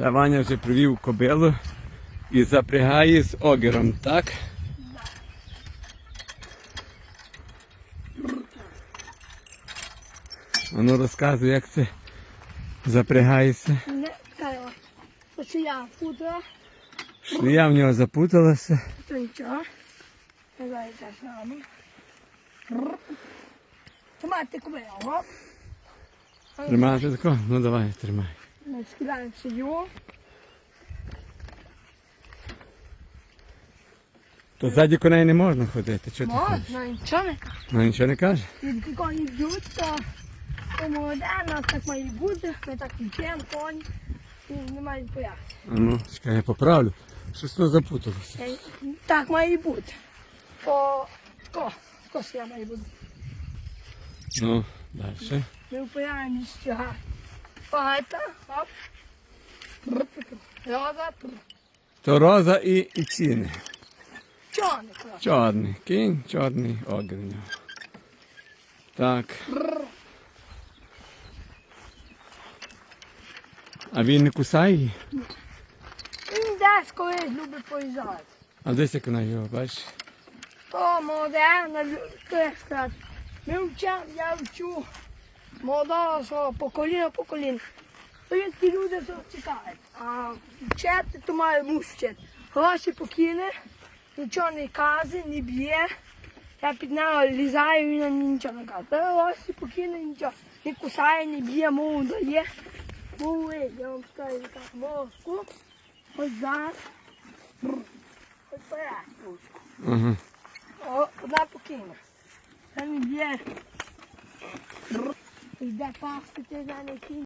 Це Ваня вже привів кобилу і запрягає з огером, так? А ну розказуй, як це запрягається. Оце путала, Шлія в нього запуталася. то нічого. Давай так само. Тримайте кубило. Тримати тако? Ну давай, тримай. Ми скидаємо сію. То ззаді коней не можна ходити. Чого ти? Можна, нічого не кажу. Ну нічого не каже. Від коні б'ють, то то молоде, нас так має бути. Ми так вчимо коні. І немає пояснення. А ну, чекай, я поправлю. Щось то запуталося. Е, Так має бути. По ко, кос я має бути. Ну, далі. Ми впираємо стяга. Пагайта, хоп. Роза, То роза і, і ціни. не. Чорний кінь, чорний нього. Так. А він не кусає її? Він десь колись любить поїжджати. А десь як вона його, бачиш? То молоде, на лю- то сказати. Ми вчимо, я вчу молодого свого покоління покоління. То є ті люди, що чекають. А вчити, то має муж вчити. Гроші покине, нічого не каже, не б'є. Я під нього лізаю, він мені нічого не каже. Та гроші покине, нічого. Не кусає, не б'є, мову дає. Мову, я вам скажу так. Ось зараз. Ось порядку. Ага. О, одна покине. Там є. Йде пасти, ти за не кінь.